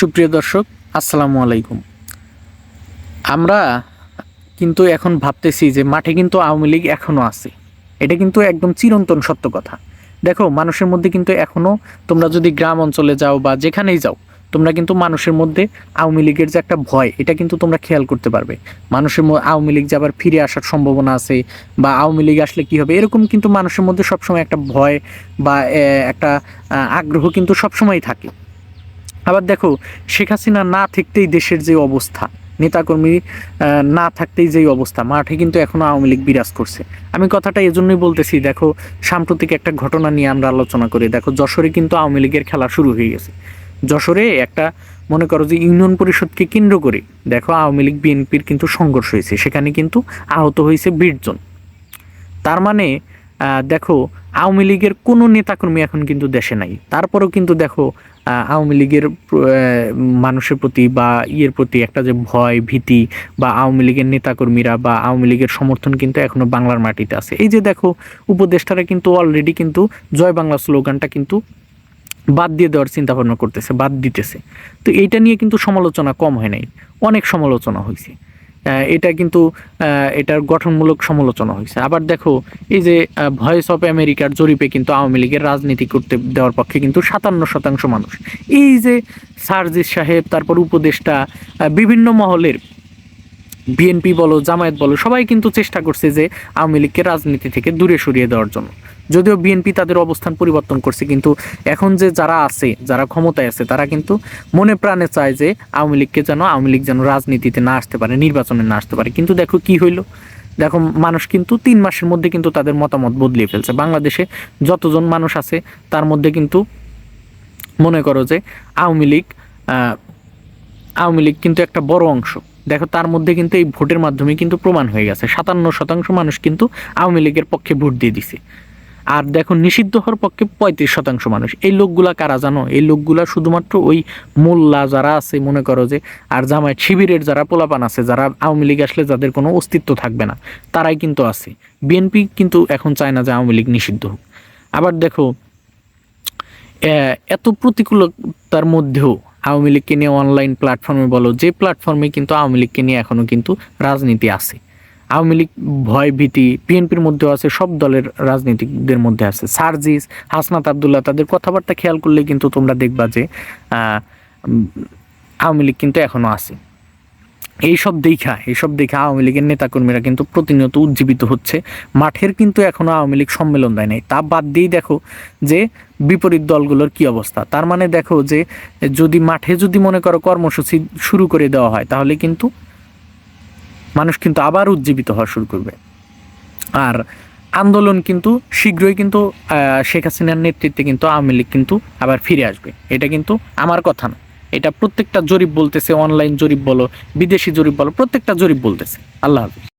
সুপ্রিয় দর্শক, আসসালামু আলাইকুম। আমরা কিন্তু এখন ভাবতেছি যে মাঠে কিন্তু আওয়ামী লীগ এখনও আছে। এটা কিন্তু একদম চিরন্তন সত্য কথা। দেখো, মানুষের মধ্যে কিন্তু এখনও তোমরা যদি গ্রাম অঞ্চলে যাও বা যেখানেই যাও, তোমরা কিন্তু মানুষের মধ্যে আওয়ামী লীগের যে একটা ভয়, এটা কিন্তু তোমরা খেয়াল করতে পারবে। মানুষের আওয়ামী লীগ যে আবার ফিরে আসার সম্ভাবনা আছে বা আওয়ামী লীগ আসলে কি হবে, এরকম কিন্তু মানুষের মধ্যে সবসময় একটা ভয় বা একটা আগ্রহ কিন্তু সবসময় থাকে। আবার দেখো, শেখ হাসিনা না থাকতেই দেশের যে অবস্থা, নেতাকর্মী না থাকতেই যেই অবস্থা, মাঠে কিন্তু এখনও আওয়ামী লীগ বিরাজ করছে। আমি কথাটা এজন্যই বলতেছি, দেখো, সাম্প্রতিক একটা ঘটনা নিয়ে আমরা আলোচনা করি। দেখো, যশোরে কিন্তু আওয়ামী লীগের খেলা শুরু হয়ে গেছে। যশোরে একটা, মনে করো যে ইউনিয়ন পরিষদকে কেন্দ্র করে, দেখো, আওয়ামী লীগ, বিএনপির কিন্তু সংঘর্ষ হয়েছে। সেখানে কিন্তু আহত হয়েছে বিশ জন। তার মানে দেখো, আওয়ামী লীগের কোনো নেতাকর্মী এখন কিন্তু দেশে নাই। তারপরেও কিন্তু দেখো আওয়ামী লীগের মানুষের প্রতি বা ইয়ের প্রতি একটা যে ভয়, ভীতি বা আওয়ামী লীগের নেতাকর্মীরা বা আওয়ামী লীগের সমর্থন কিন্তু এখনও বাংলার মাটিতে আছে। এই যে দেখো, উপদেষ্টারা কিন্তু অলরেডি কিন্তু জয় বাংলা স্লোগানটা কিন্তু বাদ দিয়ে দেওয়ার চিন্তা ভাবনা করতেছে, বাদ দিতেছে। তো এইটা নিয়ে কিন্তু সমালোচনা কম হয় নাই, অনেক সমালোচনা হয়েছে এটা কিন্তু এটার গঠনমূলক সমালোচনা হয়েছে। আবার দেখো, এই যে ভয়েস অফ আমেরিকার জরিপে কিন্তু আওয়ামী লীগের রাজনীতি করতে দেওয়ার পক্ষে কিন্তু সাতান্ন শতাংশ মানুষ। এই যে সারজিৎ সাহেব, তারপর উপদেষ্টা বিভিন্ন মহলের বিএনপি বলো, জামায়াত বলো, সবাই কিন্তু চেষ্টা করছে যে আওয়ামী লীগকে রাজনীতি থেকে দূরে সরিয়ে দেওয়ার জন্য। যদিও বিএনপি তাদের অবস্থান পরিবর্তন করছে, কিন্তু এখন যে যারা আছে, যারা ক্ষমতায় আছে, তারা কিন্তু মনে প্রাণে চায় যে আওয়ামী লীগকে যেন আওয়ামী লীগ যেন রাজনীতিতে না আসতে পারে, নির্বাচনে না আসতে পারে। কিন্তু দেখো কি হইল? দেখো, মানুষ কিন্তু তিন মাসের মধ্যে কিন্তু তাদের মতামত বদলিয়ে ফেলছে। বাংলাদেশে যতজন মানুষ আছে, তার মধ্যে কিন্তু মনে করো যে আওয়ামী লীগ আওয়ামী লীগ কিন্তু একটা বড় অংশ। দেখো, তার মধ্যে কিন্তু এই ভোটের মাধ্যমে কিন্তু প্রমাণ হয়ে গেছে। সাতান্ন শতাংশ মানুষ কিন্তু আওয়ামী লীগের পক্ষে ভোট দিয়ে দিছে। আর দেখো নিষিদ্ধ হওয়ার পক্ষে পঁয়ত্রিশ শতাংশ মানুষ। এই লোকগুলা কারা জানো? এই লোকগুলা শুধুমাত্র ওই মোল্লা যারা আছে, মনে করো যে, আর জামায়াত শিবিরের যারা পোলাপান আছে, যারা আওয়ামী লীগ আসলে যাদের কোনো অস্তিত্ব থাকবে না, তারাই কিন্তু আছে। বিএনপি কিন্তু এখন চায় না যে আওয়ামী লীগ নিষিদ্ধ হোক। আবার দেখো এত প্রতিকূলতার মধ্যেও আওয়ামী লীগকে নিয়ে অনলাইন প্ল্যাটফর্মে বলো, যে প্ল্যাটফর্মে কিন্তু আওয়ামী লীগকে নিয়ে এখনও কিন্তু রাজনীতি আছে। আওয়ামী লীগ ভয়, ভীতি, বিএনপির মধ্যেও আছে, সব দলের রাজনীতিকদের মধ্যে আছে। সার্জিস, হাসনাত আবদুল্লাহ, তাদের কথাবার্তা খেয়াল করলে কিন্তু তোমরা দেখবা যে আওয়ামী লীগ কিন্তু এখনও আছে। এইসব দেখা এইসব দেখে আওয়ামী লীগের নেতাকর্মীরা কিন্তু প্রতিনিয়ত উজ্জীবিত হচ্ছে। মাঠের কিন্তু এখনও আওয়ামী লীগ সম্মেলন দেয় নাই। তা বাদ দিয়েই দেখো যে, বিপরীত দলগুলোর কি অবস্থা। তার মানে দেখো যে, যদি মাঠে যদি মনে করো কর্মসূচি শুরু করে দেওয়া হয়, তাহলে কিন্তু মানুষ কিন্তু আবার উজ্জীবিত হওয়া শুরু করবে। আর আন্দোলন কিন্তু শীঘ্রই কিন্তু শেখ হাসিনার নেতৃত্বে কিন্তু আওয়ামী লীগ কিন্তু আবার ফিরে আসবে। এটা কিন্তু আমার কথা না। এটা প্রত্যেকটা জরিপ বলতেছে অনলাইন জরিপ বলো, বিদেশি জরিপ বলো, প্রত্যেকটা জরিপ বলতেছে। আল্লাহ হাফিজ।